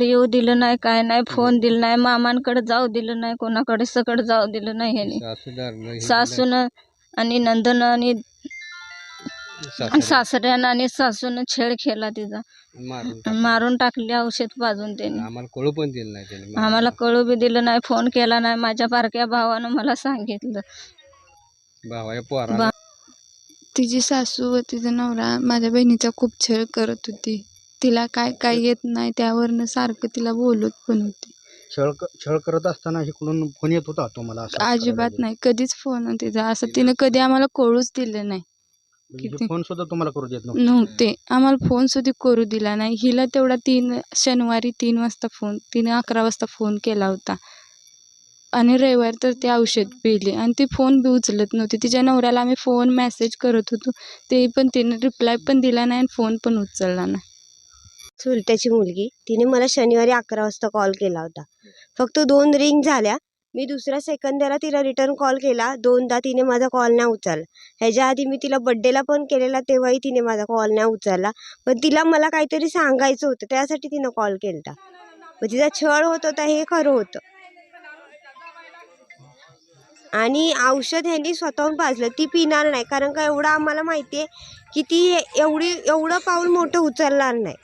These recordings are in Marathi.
येऊ दिलं नाही काय नाही फोन दिलं नाही मामांकडे जाऊ दिलं नाही कोणाकडे सकड जाऊ दिलं नाही ह्याने. सासून आणि नंदन आणि सासरे सासऱ्यानं आणि सासून छेड केला तिचा. मारून आणि टाकले. मारून टाकली औषध पाजून त्यांनी. आम्हाला कळू पण दिलं नाही त्याने. आम्हाला कळू बी दिलं नाही फोन केला नाही माझ्या बारक्या भावानं मला सांगितलं. पोरा तिची सासू व तिचा नवरा माझ्या बहिणीचा खूप छळ करत होती. तिला काय काय येत नाही त्यावरनं सारखं तिला बोलत पण होती. छळ क- छळ करत असताना इकडून फोन येत होता तुम्हाला असं अजिबात नाही कधीच फोन तिचा. असं तिनं कधी आम्हाला कळूच दिलं नाही. किती- फोन सुद्धा तुम्हाला करू देत नव्हते. नव्हते. आम्हाला फोन सुद्धा करू दिला नाही. हिला तेवढा तीन शनिवारी तीन वाजता फोन तिने अकरा वाजता फोन केला होता. आणि रविवारी तर ते औषध पिली आणि ती फोन बी उचलत नव्हती. तिच्या नवऱ्याला आम्ही फोन मेसेज करत होतो. ते पण तिने रिप्लाय पण दिला नाही आणि फोन पण उचलला नाही. चुलत्याची मुलगी तिने मला शनिवारी अकरा वाजता कॉल केला होता. फक्त दोन रिंग झाल्या. मी दुसऱ्या सेकंदाला तिला रिटर्न कॉल केला. दोनदा तिने माझा कॉल नाही उचलला. ह्याच्या आधी मी तिला बड्डेला पण केलेला तेव्हाही तिने माझा कॉल नाही उचलला. पण तिला मला काहीतरी सांगायचं होतं त्यासाठी तिनं कॉल केला मग तिचा छळ होत होता हे खरं होतं. आणि औषध ह्यांनी स्वतःहून पाजलं. ती पिणार नाही. कारण का एवढं आम्हाला माहिती आहे की ती एवढी एवढं पाऊल मोठं उचलणार नाही.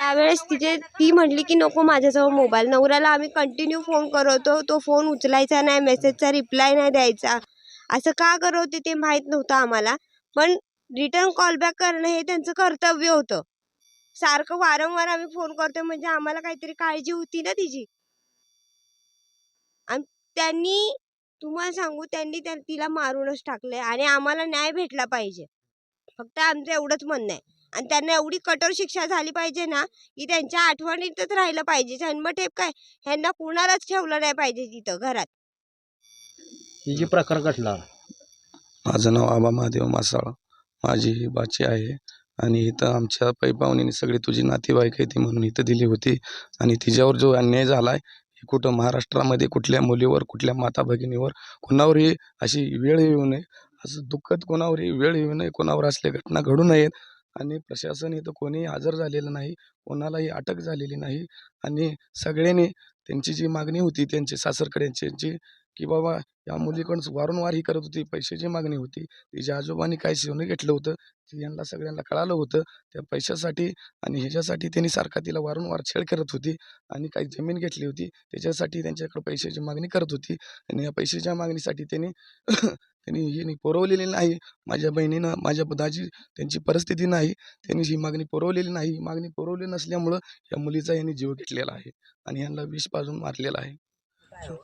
त्यावेळेस तिचे ती म्हटली की नको माझ्याजवळ मोबाईल नवऱ्याला आम्ही कंटिन्यू फोन करतो तो फोन उचलायचा नाही मेसेजचा रिप्लाय नाही द्यायचा. असं का करवते ते माहीत नव्हतं आम्हाला. पण रिटर्न कॉल बॅक करणं हे त्यांचं कर्तव्य होतं. सारखं वारंवार आम्ही फोन करतो म्हणजे आम्हाला काहीतरी काळजी होती ना तिची. आणि त्यांनी तुम्हाला सांगू त्यांनी त्या तिला मारूनच टाकलंय आणि आम्हाला न्याय भेटला पाहिजे. फक्त आमचं एवढंच म्हणणं आहे. आणि त्यांना एवढी कठोर शिक्षा झाली पाहिजे ना की त्यांच्या आठवणीतच राहिलं पाहिजे. जन्मठेप काय? ह्यांना कुणालाच ठेवलं नाही पाहिजे तिथं घरात. ही जी प्रकार घडला. माझं नाव आबा महादेव मासाळ. माझी ही बाची आहे. आणि इथं आमच्या पैपावणीने सगळी तुझी नातेवाईक आहे ती म्हणून इथं दिली होती. आणि तिच्यावर जो अन्याय झाला आहे कुठं महाराष्ट्रामध्ये कुठल्या मुलीवर कुठल्या माता भगिनीवर कोणावरही अशी वेळ येऊ नये. असं दुःखद कोणावरही वेळ येऊ नये. कोणावर असल्या घटना घडू नयेत. आणि प्रशासन इथं कोणीही हजर झालेलं नाही कोणालाही अटक झालेली नाही आणि सगळ्यांनी त्यांची जी मागणी होती त्यांची सासरकड्यांची की बाबा या मुलीकडून वारंवार ही करत होती पैशाची मागणी होती तिच्या आजोबांनी काय सोनं घेतलं होतं ते यांना सगळ्यांना कळालं होतं त्या पैशासाठी आणि ह्याच्यासाठी त्यांनी सारखा तिला वारंवार छेड करत होती आणि काही जमीन घेतली होती त्याच्यासाठी त्यांच्याकडे पैशाची मागणी करत होती आणि या पैशाच्या मागणीसाठी त्यांनी त्यांनी ही पुरवलेली नाही. माझ्या बहिणीनं माझ्या दाजी त्यांची परिस्थिती नाही. त्यांनी ही मागणी पुरवलेली नाही. ही मागणी पुरवली नसल्यामुळं या मुलीचा यांनी जीव घेतलेला आहे आणि यांना विष पाजून मारलेला आहे. हो.